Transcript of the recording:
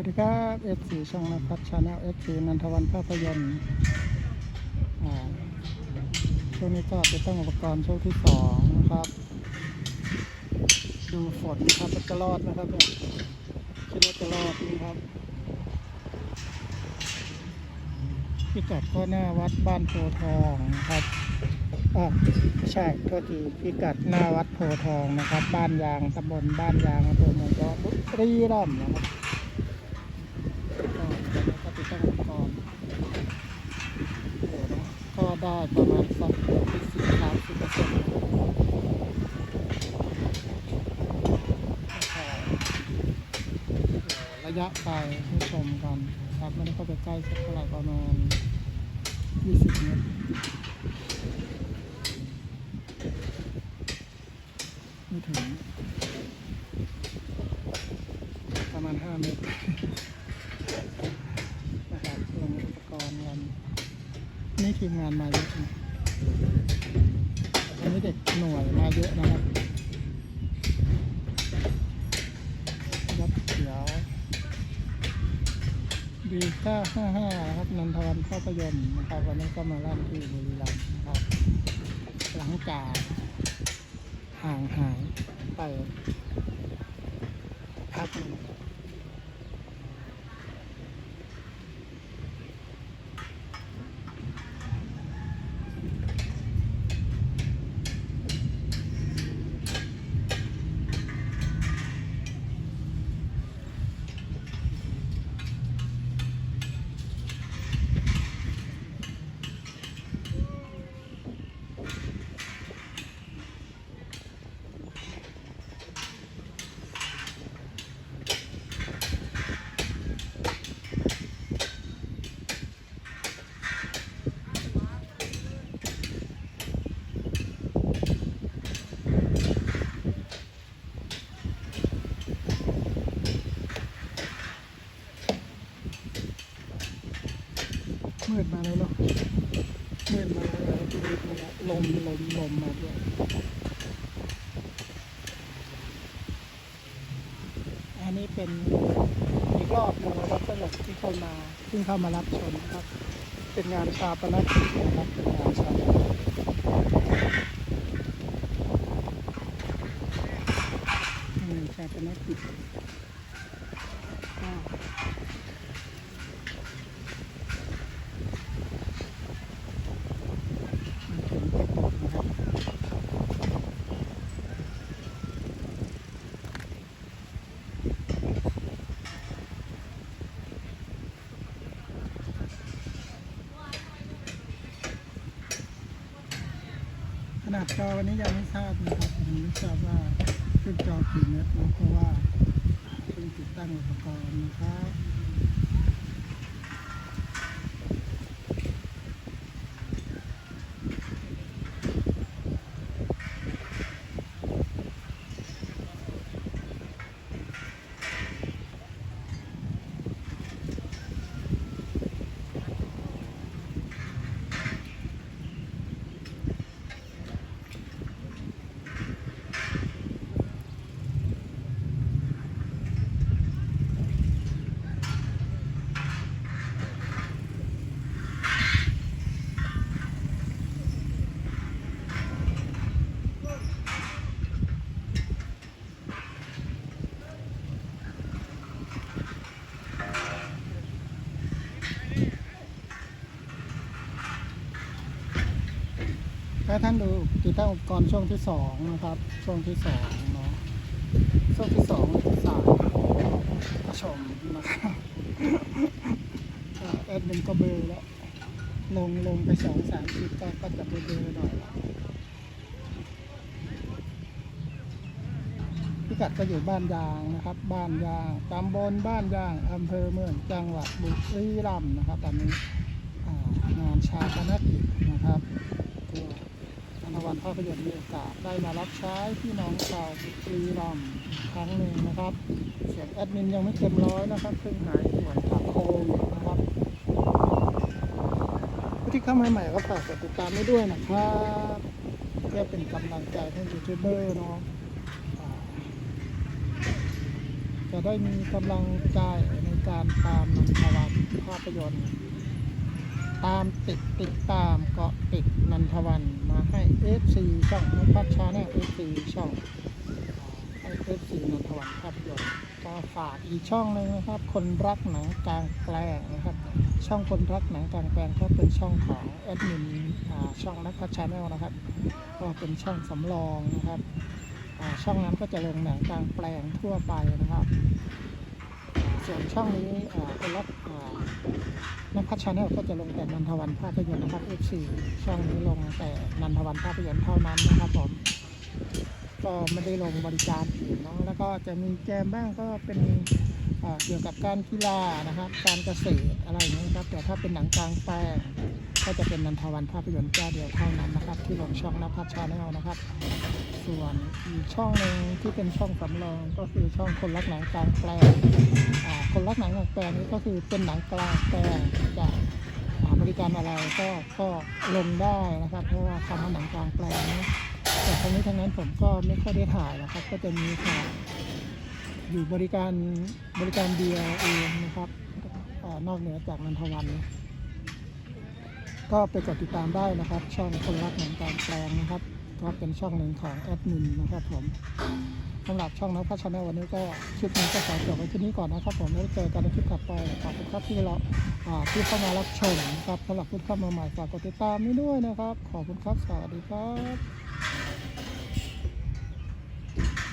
วัสดีครับเอฟซีช่องนภัสชาแนลเอฟซีนันทวันภาพยนตร์ช่วงนี้ก็จะต้องอุปกรณ์ช่วงที่สองนะครับ ดูฝนครับจะรอดนะครับเนี่ยคิดว่าจะรอดนะครับพิกัดก็หน้าวัดบ้านโพทองนะครับอ่าไม่ใช่โทษทีพิกัดหน้าวัดโพทองนะครับ บ้านยางตำบลบ้านยางอำเภอเมืองจังหวัดบุรีรัมย์นะครับ ก็ติดตั้งอุปกรณ์ก็ ได้ประมาณสักสิบสามสิบเปอร์เซ็นต์ระยะไปให้ชมกันครับไม่ได้เข้าไปใกล้สักเท่าไหร่ประมาณ20เมตรไม่ถึง ประมาณห้าเมตร นะครับลงอุปกรณ์กัน นี่ทีมงานมาเยอะนะอันนี้เด็กหน่วยมาเยอะนะครับรถเขียวดีค่าห้าห้าครับนันทวันภาพยนตร์นะครับวันนี้ก็มาลั่นที่บุรีรัมย์นะครับ หลังจากห่างหายไปพักนึง มืดมาแล้วเนาะมืดมาแล้วลมลมลมมาด้วยอันนี้เป็นอีกรอบหนึงนะครับสำหรับที่เข้ามาเพิ่งเข้ามารับชมนะครับ เป็นงานชาปนกิจนะครับเป็นงานชาปนกิจงานชาปนกิจก็มาถึงก็ตกนะครับ ข นาดจอวันนี้ยังไม่ทราบนะครับยังไม่ทราบว่าขึ้นจอกี่เมตรนะเพราะว่าเพิ่งติดตั้งอุปกรณ์นะครับ ถ้าท่านดูติดตั้งอุปกรณ์ช่วงที่สองนะครับ ช่วงที่สองเนาะช่วงที่สองที่สามก็ชมนะครับก็แอดมินก็เบลอร์แล้วลงลงไปสองสามคลิปก็ก็จะเบลอร์หน่อยละพิกัดก็อยู่บ้านยางนะครับ บ้านยางตำบลบ้านยางอำเภอเมืองจังหวัดบุรีรัมย์นะครับ ตอนนี้งานชาปนกิจนะครับาพยนตร์มีโอกาสได้มารับใช้พี่น้องชาวบุรีรัมย์ครั้งหนึ่งนะครับ เสียงแอดมินยังไม่เต็มร้อยนะครับเพิ่งหายป่วยจากโควิดนะครับผู้ที่เข้ามาใหม่ก็ฝากกดติดตามไว้ด้วยนะครับเพื่อเป็นกำลังใจให้ยูทูบเบอร์เนาะจะได้มีกำลังใจในการตามนันทวันภาพยนตร์ ตามติดติดตามเกาะติดนันทวันมาให้ FC ช่องนพัชชาแนล FC ช่องให้ FC นันทวันภาพยนตร์ก็ฝากอีกช่องหนึ่งนะครับ คนรักหนังกลางแปลงนะครับ ช่องคนรักหนังกลางแปลงก็เป็นช่องของแอดมินช่องนักพัชชาแนลนะครับ ก็เป็นช่องสำรองนะครับช่องนั้นก็จะลงหนังกลางแปลงทั่วไปนะครับ ส่วนช่องนี้เป็นรักอ่านักพัฒนาแนลก็จะลงแต่นันทวันภาพยนตร์นะครับ F4 ช่องนี้ลงแต่นันทวันภาพยนตร์เท่านั้นนะครับผมก็ไม่ได้ลงบริการอื่นเนาะแล้วก็จะมีแจมบ้างก็เป็นเกี่ยวกับการกีฬานะครับ การเกษตรอะไรอย่างนี้ครับแต่ถ้าเป็นหนังกลางแปลง ก็จะเป็นนันทวันภาพยนตร์เจ้าเดียวเท่านั้นนะครับ ที่ลงช่องนภัชชาแนลนะครับ ส่วนอีกช่องหนึ่งที่เป็นช่องสำรองก็คือช่องคนรักหนังกลางแปลงคนรักหนังกลางแปลงนี้ก็คือเป็นหนังกลางแปลงจะอ่าบริการอะไรก็ก็ลงได้นะครับ เพราะว่าคำว่าหนังกลางแปลงนแต่ทั้งนี้ทั้งนั้นผมก็ไม่ค่อยได้ถ่ายนะครับ ก็จะมีถ่ายอยู่บริการบริการเดียวเองนะครับอนอกเหนือจากนันทวันนะ ก็ไปกดติดตามได้นะครับ ช่องคนรักหนังกลางแปลงนะครับ ก็เป็นช่องหนึ่งของแอดมินนะครับผมสำหรับช่องนักพัฒนาวันนี้ก็คลิปนี้ก็ขอจบไว้ที่นี้ก่อนนะครับ ผมแล้วเจอกันในคลิปถัดไปขอบคุณครับที่เราอ่าที่เข้ามารับชมนะครับสำหรับผู้เข้ามาใหม่ฝากกดติดตามนี้ด้วยนะครับ ขอบคุณครับสวัสดีครับ